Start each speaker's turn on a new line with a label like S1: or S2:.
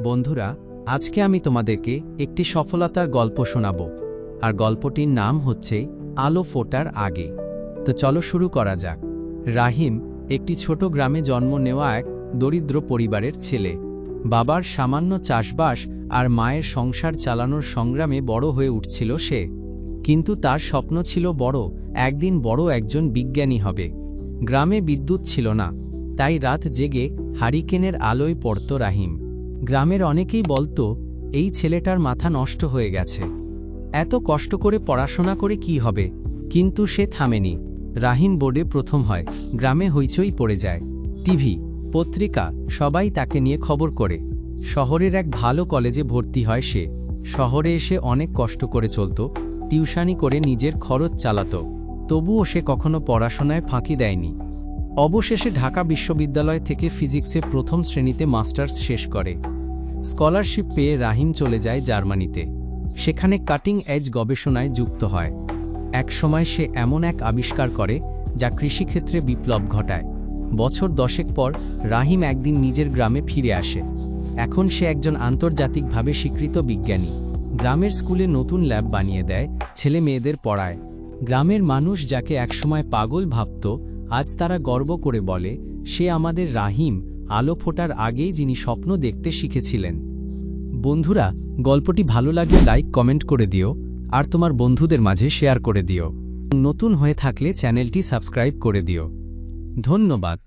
S1: বন্ধুরা, আজকে আমি তোমাদেরকে একটি সফলতার গল্প শোনাব। আর গল্পটির নাম হচ্ছে আলো ফোটার আগে। তো চলো শুরু করা যাক। রাহিম একটি ছোট গ্রামে জন্ম নেওয়া এক দরিদ্র পরিবারের ছেলে। বাবার সামান্য চাষবাস আর মায়ের সংসার চালানোর সংগ্রামে বড় হয়ে উঠছিল সে। কিন্তু তার স্বপ্ন ছিল বড়, একদিন বড় একজন বিজ্ঞানী হবে। গ্রামে বিদ্যুৎ ছিল না, তাই রাত জেগে হারিকেনের আলোয় পড়ত রাহিম। গ্রামের অনেকেই বলতো, এই ছেলেটার মাথা নষ্ট হয়ে গেছে। এত কষ্ট করে পড়াশোনা করে কি হবে? কিন্তু সে থামেনি। রাহিম বোর্ডে প্রথম হয়, গ্রামে হইচই পড়ে যায়। টিভি, পত্রিকা, সবাই তাকে নিয়ে খবর করে। শহরের এক ভালো কলেজে ভর্তি হয় সে। শহরে এসে অনেক কষ্ট করে চলত, টিউশানি করে নিজের খরচ চালাত। তবুও সে কখনো পড়াশোনায় ফাঁকি দেয়নি। অবশেষে ঢাকা বিশ্ববিদ্যালয় থেকে ফিজিক্সে প্রথম শ্রেণীতে মাস্টার্স শেষ করে। স্কলারশিপ পেয়ে রাহিম চলে যায় জার্মানিতে। সেখানে কাটিং এজ গবেষণায় যুক্ত হয়। একসময় সে এমন এক আবিষ্কার করে, যা কৃষিক্ষেত্রে বিপ্লব ঘটায়। বছর দশেক পর, রাহিম একদিন নিজের গ্রামে ফিরে আসে। এখন সে একজন আন্তর্জাতিকভাবে স্বীকৃত বিজ্ঞানী। গ্রামের স্কুলে নতুন ল্যাব বানিয়ে দেয়, ছেলে মেয়েদের পড়ায়। গ্রামের মানুষ যাকে একসময় পাগল ভাবত, আজ তারা গর্ব করে বলে, সে আমাদের রাহিম আলো ফোটার আগেই যিনি স্বপ্ন দেখতে শিখেছিলেন। বন্ধুরা, গল্পটি ভালো লাগলে লাইক, কমেন্ট করে দিও, আর তোমার বন্ধুদের মাঝে শেয়ার করে দিও। নতুন হয়ে থাকলে চ্যানেলটি সাবস্ক্রাইব করে দিও। ধন্যবাদ।